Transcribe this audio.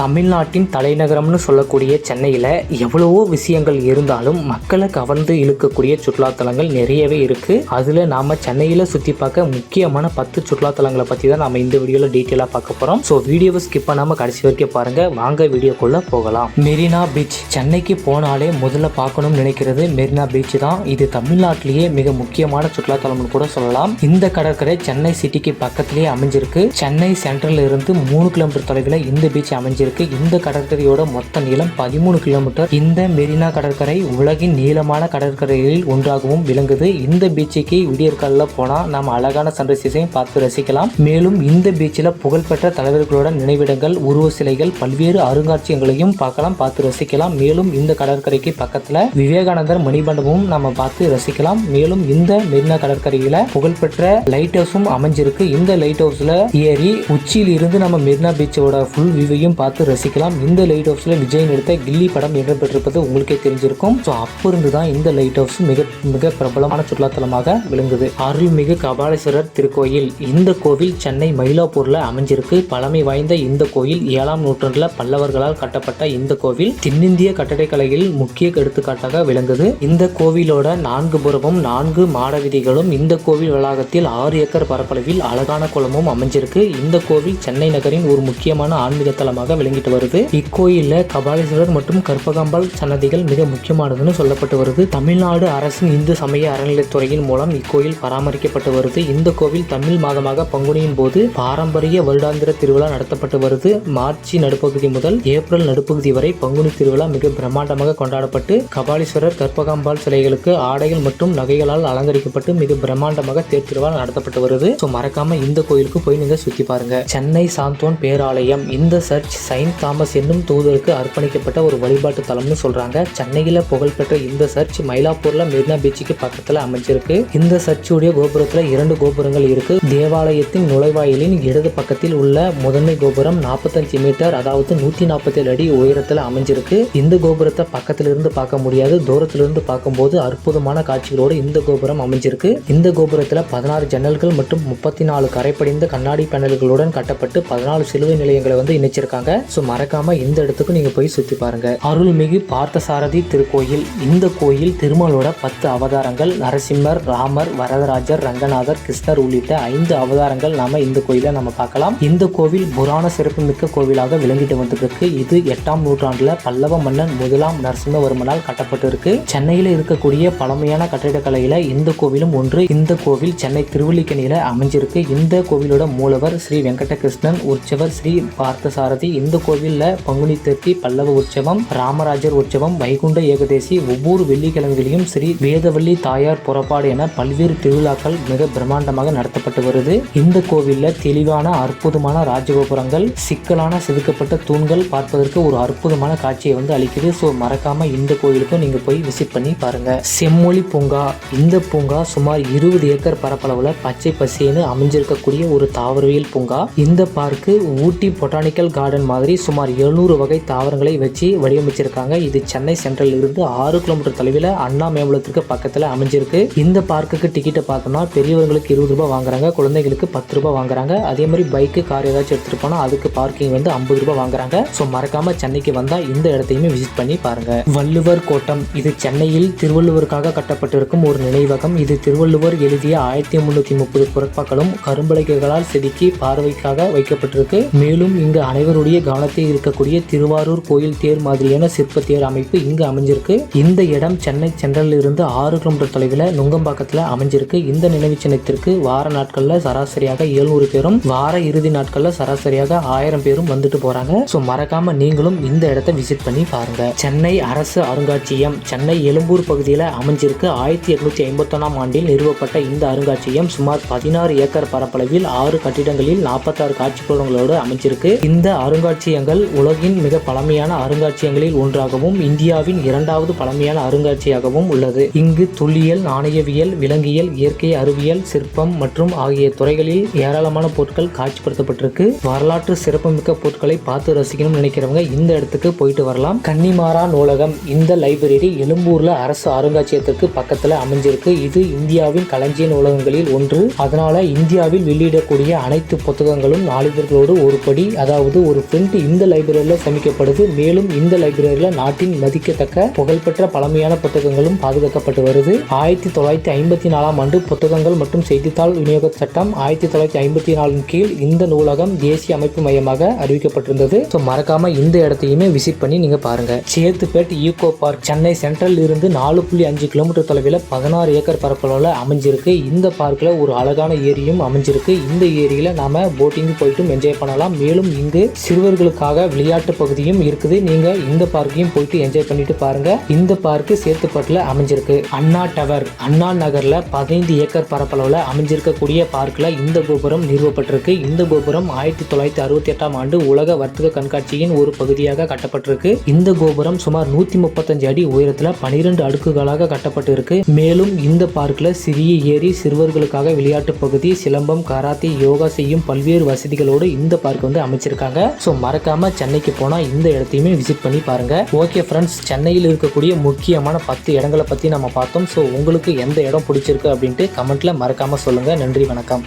தமிழ்நாட்டின் தலைநகரம்னு சொல்லக்கூடிய சென்னையில் எவ்வளவோ விஷயங்கள் இருந்தாலும் மக்களை கவர்ந்து இழுக்கக்கூடிய சுற்றுலாத்தலங்கள் நிறையவே இருக்குது அதில் நாம் சென்னையில் சுற்றி பார்க்க முக்கியமான பத்து சுற்றுலாத்தலங்களை பற்றி தான் நம்ம இந்த வீடியோவில் டீட்டெயிலாக பார்க்க போகிறோம் ஸோ வீடியோவை ஸ்கிப் பண்ணாமல் கடைசி வரைக்கும் பாருங்கள் வாங்க வீடியோக்குள்ளே போகலாம். மெரினா பீச். சென்னைக்கு போனாலே முதல்ல பார்க்கணும்னு நினைக்கிறது மெரினா பீச் தான். இது தமிழ்நாட்டிலேயே மிக முக்கியமான சுற்றுலாத்தலம்னு கூட சொல்லலாம். இந்த கடற்கரை சென்னை சிட்டிக்கு பக்கத்திலேயே அமைஞ்சிருக்கு. சென்னை சென்ட்ரல் இருந்து மூணு கிலோமீட்டர் தொலைவில் இந்த பீச் அமைஞ்சிருக்கு. இந்த கடற்கரையோட மொத்த நீளம் பதிமூணு கிலோமீட்டர் இந்த மெரினா கடற்கரை உலகின் நீளமான கடற்கரைகளில் ஒன்றாகவும் விளங்குது. இந்த பீச்சுக்கு விடியற்காலில் போனால் நாம் அழகான சன்ரைசஸையும் பார்த்து ரசிக்கலாம். மேலும் இந்த பீச்சில் புகழ்பெற்ற தலைவர்களோட நினைவிடங்கள் உருவ சிலைகள் பல்வேறு அருங்காட்சியங்களையும் பார்க்கலாம் பார்த்து ரசிக்கலாம். மேலும் இந்த கடற்கரைக்கு பக்கத்தில் விவேகானந்தர் மணிமண்டபமும் நம்ம பார்த்து ரசிக்கலாம். மேலும் இந்த மெரினா கடற்கரையில புகழ்பெற்ற லைட் ஹவுஸும் அமைஞ்சிருக்கு. இந்த லைட் ஹவுஸ்ல ஏறி உச்சியில் இருந்து நம்ம மெரினா பீச்சோட ஃபுல் வியூவையும் பார்த்து ரசிக்கலாம். இந்த லைட் ஹவுஸில் விஜய் நடித்த கில்லி படம் இடம் பெற்றிருப்பது உங்களுக்கே தெரிஞ்சிருக்கும். ஸோ அப்போ இருந்து தான் இந்த லைட் ஹவுஸ் மிக மிக பிரபலமான சுற்றுலாத்தலமாக விளங்குது. அருள்மிகு கபாலீஸ்வரர் திருக்கோயில். இந்த கோவில் சென்னை மயிலாப்பூரில் அமைஞ்சிருக்கு. பழமை வாய்ந்த இந்த கோயில் ஏழாம் நூற்றாண்டில் பல்லவர்களால் கட்டப்பட்ட இந்த கோவில் தென்னிந்திய கட்டடக்கலையில் முக்கிய எடுத்துக்காட்டாக விளங்குது. இந்த கோவிலோட நான்கு புறமும் நான்கு மாட வீதிகளும் இந்த கோவில் வளாகத்தில் ஆறு ஏக்கர் பரப்பளவில் அழகான குளமும் அமைஞ்சிருக்கு. இந்த கோவில் சென்னை நகரின் ஒரு முக்கியமான ஆன்மீக தலமாக விளங்கிட்டு வருது. இக்கோயில்ல கபாலீஸ்வரர் மற்றும் கற்பகாம்பாள் சன்னதிகள் மிக முக்கியமானதுன்னு சொல்லப்பட்டு வருது. தமிழ்நாடு அரசின் இந்து சமய அறநிலைத்துறையின் மூலம் இக்கோயில் பராமரிக்கப்பட்டு வருது. இந்த கோவில் தமிழ் மாதமாக பங்குனியின் போது பாரம்பரிய வருடாந்திர திருவிழா நடத்தப்பட்டு வருது. மார்ச் நடுப்பகுதி முதல் ஏப்ரல் நடுப்பகுதி வரை பங்குனி திருவிழா மிக பிரம்மாண்டமாக கொண்டாடப்பட்டு கபாலீஸ்வரர் கற்பகாம்பாள் சிலைகளுக்கு ஆடைகள் மற்றும் நகைகளால் அலங்கரிக்கப்பட்டு மிக பிரம்மாண்டமாக தேர் திருவிழா நடத்தப்பட்டு வருது. ஸோ மறக்காம இந்த கோயிலுக்கு போய் நீங்க சுத்தி பாருங்க. சென்னை சாந்தோன் பேராலயம். இந்த சர்ச் செயின்ட் தாமஸ் என்னும் தூதருக்கு அர்ப்பணிக்கப்பட்ட ஒரு வழிபாட்டு தலம்னு சொல்கிறாங்க சென்னையில் புகழ்பெற்ற இந்த சர்ச் மயிலாப்பூரில் மெரினா பீச்சுக்கு பக்கத்தில் அமைஞ்சிருக்கு. இந்த சர்ச்சுடைய கோபுரத்தில் இரண்டு கோபுரங்கள் இருக்கு. தேவாலயத்தின் நுழைவாயிலின் இடது பக்கத்தில் உள்ள முதன்மை கோபுரம் 45 மீட்டர் அதாவது நூற்றி நாற்பத்தேழு அடி உயரத்தில் அமைஞ்சிருக்கு. இந்த கோபுரத்தை பக்கத்திலிருந்து பார்க்க முடியாது. தூரத்திலிருந்து பார்க்கும்போது அற்புதமான காட்சிகளோடு இந்த கோபுரம் அமைஞ்சிருக்கு. இந்த கோபுரத்தில் பதினாறு ஜன்னல்கள் மற்றும் முப்பத்தி நாலு கரைப்படிந்த கண்ணாடி பேனல்களுடன் கட்டப்பட்டு பதினாலு சிலுவை நிலையங்களை வந்து இணைச்சிருக்காங்க. ஸோ மறக்காம இந்த இடத்துக்கு நீங்க போய் சுத்தி பாருங்க. அருள்மிகு பார்த்தசாரதி திருக்கோயில். இந்த கோயில் திருமலோட பத்து அவதாரங்கள். நரசிம்மர் ராமர் வரதராஜர் ரங்கநாதர் கிருஷ்ணர் உள்ளிட்ட ஐந்து அவதாரங்கள் நாம இந்த கோயிலை நம்ம பார்க்கலாம். இந்த கோவில் புராண சிறப்புமிக்க கோவிலாக விளங்கிட்டு வந்திருக்கு. இது எட்டாம் நூற்றாண்டுல பல்லவ மன்னன் முதலாம் நரசிம்மவர்மனால் கட்டப்பட்டிருக்கு. சென்னையில இருக்கக்கூடிய பழமையான கட்டிடக்கலையில இந்த கோவிலும் ஒன்று. இந்த கோவில் சென்னை திருவல்லிக்கணியில அமைஞ்சிருக்கு. இந்த கோவிலோட மூலவர் ஸ்ரீ வெங்கடகிருஷ்ணன் உற்சவர் ஸ்ரீ பார்த்தசாரதி. இந்த கோவில்ல பங்குனி தேர்த்தி பல்லவ உற்சவம் ராமராஜர் உற்சவம் வைகுண்ட ஏகதேசி ஒவ்வொரு வெள்ளிக்கிழமைகளையும் ஸ்ரீ வேதவள்ளி தாயார் புறப்பாடு என பல்வேறு திருவிழாக்கள் மிக பிரம்மாண்டமாக நடத்தப்பட்டு வருது. இந்த கோவில்ல தெளிவான அற்புதமான ராஜகோபுரங்கள் சிக்கலான செதுக்கப்பட்ட தூண்கள் பார்ப்பதற்கு ஒரு அற்புதமான காட்சியை வந்து அளிக்குது. ஸோ மறக்காம இந்த கோவிலுக்கும் நீங்க போய் விசிட் பண்ணி பாருங்க. செம்மொழி பூங்கா இந்த பூங்கா சுமார் இருபது ஏக்கர் பரப்பளவுல பச்சை பசேன்னு அமைஞ்சிருக்கக்கூடிய ஒரு தாவரவியல் பூங்கா. இந்த பார்க்கு ஊட்டி பொட்டானிக்கல் கார்டன் மாதிரி சுமார் எழுநூறு வகை தாவரங்களை வச்சு வடிவமைச்சிருக்காங்க. இது சென்னை சென்ட்ரல் இருந்து ஆறு கிலோமீட்டர் தொலைவில் அண்ணா மேம்பலத்திற்கு பக்கத்தில் அமைஞ்சிருக்கு. இந்த பார்க்குக்கு டிக்கெட்டை பார்த்தோம்னா பெரியவங்களுக்கு இருபது ரூபாய் வாங்குறாங்க குழந்தைகளுக்கு பத்து ரூபாய் வாங்குறாங்க. அதே மாதிரி பைக்கு கார் ஏதாச்சும் எடுத்துட்டு போனால் அதுக்கு பார்க்கிங் வந்து ஐம்பது ரூபாய் வாங்குறாங்க. ஸோ மறக்காம சென்னைக்கு வந்தால் இந்த இடத்தையுமே விசிட் பண்ணி பாருங்க. வள்ளுவர் கோட்டம் இது சென்னையில் திருவள்ளுவருக்காக கட்டப்பட்டிருக்கும் ஒரு நினைவகம். இது திருவள்ளுவர் எழுதிய ஆயிரத்தி முன்னூத்தி முப்பது புறப்பாக்களும் கரும்பலகைகளால் செதுக்கி பார்வைக்காக வைக்கப்பட்டிருக்கு. மேலும் இங்கு அனைவருடைய காலத்தில் இருக்கக்கூடிய திருவாரூர் கோயில் தேர் மாதிரியான சிற்ப தேர் அமைப்பு இங்கு அமைஞ்சிருக்கு. இந்த இடம் சென்னை சென்ட்ரல் இருந்து ஆறு கிலோமீட்டர் தொலைவில் நுங்கம்பாக்கத்தில் அமைஞ்சிருக்கு. இந்த நினைவு சின்னத்திற்கு வார நாட்களில் சராசரியாக எழுநூறு பேரும் வார இறுதி நாட்களில் சராசரியாக ஆயிரம் பேரும் வந்துட்டு போறாங்க. ஸோ மறக்காம நீங்களும் இந்த இடத்தை விசிட் பண்ணி பாருங்க. சென்னை அரசு அருங்காட்சியகம் சென்னை எழும்பூர் பகுதியில் அமைஞ்சிருக்கு. ஆயிரத்தி எட்நூத்தி ஐம்பத்தொன்னாம் ஆண்டில் நிறுவப்பட்ட இந்த அருங்காட்சியகம் சுமார் பதினாறு ஏக்கர் பரப்பளவில் ஆறு கட்டிடங்களில் நாற்பத்தாறு காட்சிக்கூடங்களோடு அமைஞ்சிருக்கு. இந்த அருங்காட்சியகங்கள் உலகின் மிக பழமையான அருங்காட்சியகங்களில் ஒன்றாகவும் இந்தியாவின் இரண்டாவது பழமையான அருங்காட்சியகமும் உள்ளது. இங்கு தொல்லியல் நாணயவியல் விலங்கியல் இயற்கை அறிவியல் சிற்பம் மற்றும் ஆகிய துறைகளில் ஏராளமான பொருட்கள் காட்சிப்படுத்தப்பட்டிருக்கு. வரலாற்று சிறப்புமிக்க பொருட்களை பார்த்து ரசிக்கணும்னு நினைக்கிறவங்க இந்த இடத்துக்கு போயிட்டு வரலாம். கன்னிமாரா நூலகம் இந்த லைப்ரரி எழும்பூர்ல அரசு அருங்காட்சியகத்திற்கு பக்கத்துல அமைஞ்சிருக்கு. இது இந்தியாவின் களஞ்சிய நூலகங்களில் ஒன்று. அதனால இந்தியாவில் வெளியிடக்கூடிய அனைத்து புத்தகங்களும் நாளிதழ்களோடு ஒரு படி அதாவது ஒரு பிரிண்ட் இந்த லைப்ரரியில் சேமிக்கப்படுது. மேலும் இந்த லைப்ரரியில் நாட்டின் மதிக்கத்தக்க புகழ்பெற்ற பழமையான புத்தகங்களும் பாதுகாக்கப்பட்டு வருது. ஆயிரத்தி தொள்ளாயிரத்தி ஐம்பத்தி நாலாம் ஆண்டு புத்தகங்கள் மற்றும் செய்தித்தாள் விநியோக சட்டம் ஆயிரத்தி தொள்ளாயிரத்தி ஐம்பத்தி நாலின் கீழ் இந்த நூலகம் தேசிய அமைப்பு மையமாக அறிவிக்கப்பட்டிருந்தது. ஸோ மறக்காம இந்த இடத்தையுமே விசிட் பண்ணி நீங்க பாருங்க. Chetpet eco park Chennai central இருந்து நாலு புள்ளி அஞ்சு கிலோமீட்டர் தொலைவில் பதினாறு ஏக்கர் பரப்பளவில் அமைஞ்சிருக்கு. இந்த பார்க்கில் ஒரு அழகான ஏரியும் அமைஞ்சிருக்கு. இந்த ஏரியில் நாம போட்டிங் போயிட்டும் என்ஜாய் பண்ணலாம். மேலும் இங்கு சிறுவர் சிறுவர்களுக்காக விளையாட்டு பகுதியும் இருக்குது. நீங்க இந்த பார்க்கையும் போயிட்டு என்ஜாய் பண்ணிட்டு பாருங்க. இந்த பார்க்கு சேத்துப்பட்டில் அமைஞ்சிருக்கு. அண்ணா டவர் அண்ணா நகர்ல பதினைந்து ஏக்கர் பரப்பளவில் அமைஞ்சிருக்கக்கூடிய பார்க்கில் இந்த கோபுரம் நிறுவப்பட்டிருக்கு. இந்த கோபுரம் ஆயிரத்தி தொள்ளாயிரத்தி அறுபத்தி எட்டாம் ஆண்டு உலக வர்த்தக கண்காட்சியின் ஒரு பகுதியாக கட்டப்பட்டிருக்கு. இந்த கோபுரம் சுமார் நூத்தி முப்பத்தஞ்சு அடி உயரத்துல பனிரெண்டு அடுக்குகளாக கட்டப்பட்டு இருக்கு மேலும் இந்த பார்க்கில் சிறிய ஏரி சிறுவர்களுக்காக விளையாட்டு பகுதி சிலம்பம் கராத்தே யோகா செய்யும் பல்வேறு வசதிகளோடு இந்த பார்க் வந்து அமைச்சிருக்காங்க. ஸோ மறக்காம சென்னைக்கு போனா இந்த இடத்தையுமே விசிட் பண்ணி பாருங்க. ஓகே ஃப்ரெண்ட்ஸ் சென்னையில் இருக்கக்கூடிய முக்கியமான பத்து இடங்களை பத்தி நம்ம பார்த்தோம். ஸோ உங்களுக்கு எந்த இடம் பிடிச்சிருக்கு அப்படின்ட்டு கமெண்ட்ல மறக்காம சொல்லுங்க. நன்றி வணக்கம்.